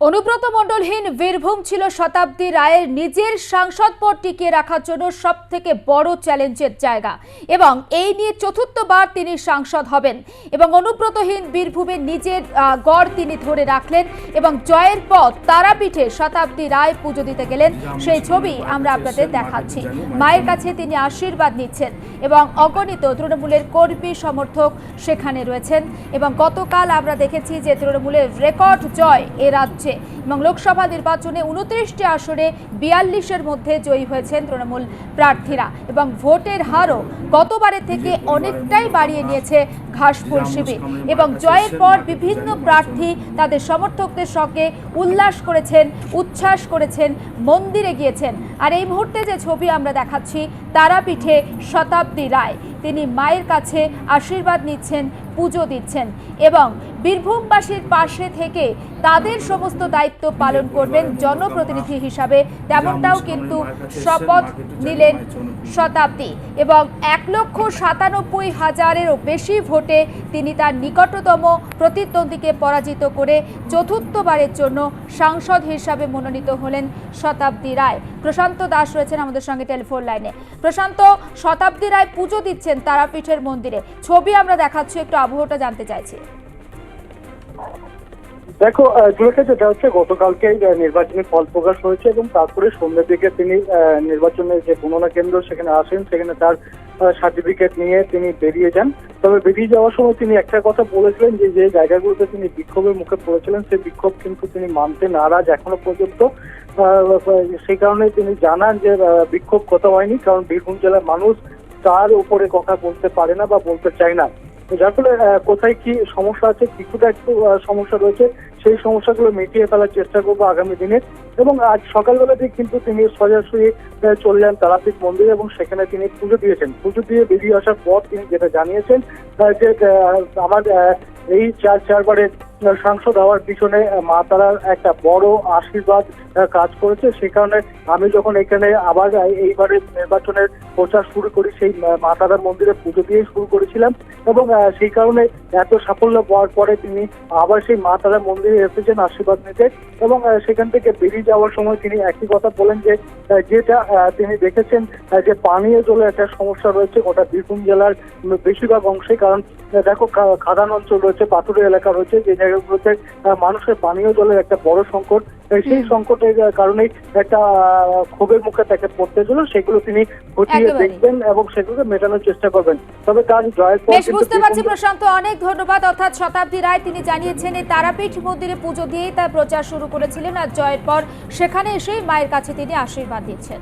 অনুব্রত মণ্ডলহীন বীরভূম ছিল শতাব্দী রায়ের নিজের সাংসদ পদ টিকিয়ে রাখার জন্য সব থেকে বড় চ্যালেঞ্জের জায়গা। এবং এই নিয়ে চতুর্থবার তিনি সাংসদ হবেন। এবং অনুব্রতহীন বীরভূমে নিজের গড় তিনি ধরে রাখলেন এবং জয়ের পর তারাপীঠে শতাব্দী রায় পুজো দিতে গেলেন। সেই ছবি আমরা আপনাদের দেখাচ্ছি। মায়ের কাছে তিনি আশীর্বাদ নিচ্ছেন এবং অগণিত তৃণমূলের কর্মী সমর্থক সেখানে রয়েছেন। এবং গতকাল আমরা দেখেছি যে তৃণমূলের রেকর্ড জয় এ রাজ্যে এবং লোকসভা নির্বাচনে উনত্রিশটি আসনে বিয়াল্লিশের মধ্যে জয়ী হয়েছেন তৃণমূল প্রার্থীরা এবং ভোটের হারও গতবারের থেকে অনেকটাই বাড়িয়ে নিয়েছে ঘাসফুল শিবির। এবং জয়ের পর বিভিন্ন প্রার্থী তাদের সমর্থকদের সঙ্গে উল্লাস করেছেন, উচ্ছ্বাস করেছেন, মন্দিরে গিয়েছেন। আর এই মুহূর্তে যে ছবি আমরা দেখাচ্ছি, তারাপীঠে শতাব্দী রায়। তিনি মায়ের কাছে আশীর্বাদ নিচ্ছেন, পুজো দিচ্ছেন এবং বীরভূমবাসীর পাশে থেকে তাদের সমস্ত দায়িত্ব পালন করবেন জনপ্রতিনিধি হিসাবে। তেমনটাও কিন্তু শপথ নিলেন শতাব্দী এবং এক লক্ষ সাতানব্বই হাজারেরও বেশি ভোটে তিনি তার নিকটতম প্রতিদ্বন্দ্বীকে পরাজিত করে চতুর্থবারের জন্য সাংসদ হিসাবে মনোনীত হলেন শতাব্দী রায়। প্রশান্ত দাস রয়েছেন আমাদের সঙ্গে টেলিফোন লাইনে। প্রশান্ত, শতাব্দী রায় পুজো দিচ্ছেন তারাপীঠের মন্দিরে। ছবি আমরা দেখাচ্ছি, একটু আবহাওয়াটা জানতে চাইছি। দেখো জুলেখা যেটা হচ্ছে গতকালকে নির্বাচনের ফল প্রকাশ হয়েছে এবং তারপরে সন্ধ্যের দিকে তিনি নির্বাচনের যে গণনা কেন্দ্র সেখানে আসেন, সেখানে তার সার্টিফিকেট নিয়ে তিনি বেরিয়ে যান। তবে বেরিয়ে যাওয়ার সময় তিনি একটা কথা বলেছিলেন যে যে জায়গাগুলোতে তিনি বিক্ষোভের মুখে পড়েছিলেন, সেই বিক্ষোভ কিন্তু তিনি মানতে নারাজ এখনও পর্যন্ত। সেই কারণে তিনি জানান যে বিক্ষোভ কথা হয়নি, কারণ বীরভূম জেলার মানুষ তার উপরে কথা বলতে পারে না বা বলতে চায় না। যার ফলে কোথায় কি সমস্যা আছে কিছুটা একটু সমস্যা রয়েছে, সেই সমস্যাগুলো মিটিয়ে ফেলার চেষ্টা করব আগামী দিনে। এবং আজ সকালবেলাতেই কিন্তু তিনি সোজাসুজি চলে যান তারাপীঠ মন্দিরে এবং সেখানে তিনি পুজো দিয়েছেন। পুজো দিয়ে বেরিয়ে আসার পর তিনি যেটা জানিয়েছেন যে আমার এই চার, চারবারের সাংসদ হওয়ার পিছনে মা তারার একটা বড় আশীর্বাদ কাজ করেছে। সে কারণে আমি যখন এখানে আবার এইবারের নির্বাচনের প্রচার শুরু করি, সেই মা তারার মন্দিরে পুজো দিয়ে শুরু করেছিলাম। এবং সেই কারণে এত সাফল্য পাওয়ার পরে তিনি আবার সেই মা তারার মন্দিরে এসেছেন আশীর্বাদ নিতে। এবং সেখান থেকে বেরিয়ে যাওয়ার সময় তিনি একই কথা বলেন যে যেটা তিনি দেখেছেন যে পানীয় জলের একটা সমস্যা রয়েছে, গোটা বীরভূম জেলার বেশিরভাগ অংশে। কারণ দেখো খাদান অঞ্চল রয়েছে, পাথুরে এলাকা রয়েছে, যে জায়গাগুলোতে মানুষের পানীয় জলের একটা বড় সংকট। সেই সংকটের আহ, কারণেই একটা ক্ষোভের মুখে তাকে পড়তে ছিল সেগুলো তিনি খতিয়ে দেখবেন এবং সেগুলোকে মেটানোর চেষ্টা করবেন। তবে তার জয়ের পর বুঝতে পারছি প্রশান্ত অনেক ধন্যবাদ। অর্থাৎ শতাব্দী রায় তিনি জানিয়েছেন এই তারাপীঠ মন্দিরে পুজো দিয়েই তার প্রচার শুরু করেছিলেন আর জয়ের পর সেখানে এসেই মায়ের কাছে তিনি আশীর্বাদ দিচ্ছেন।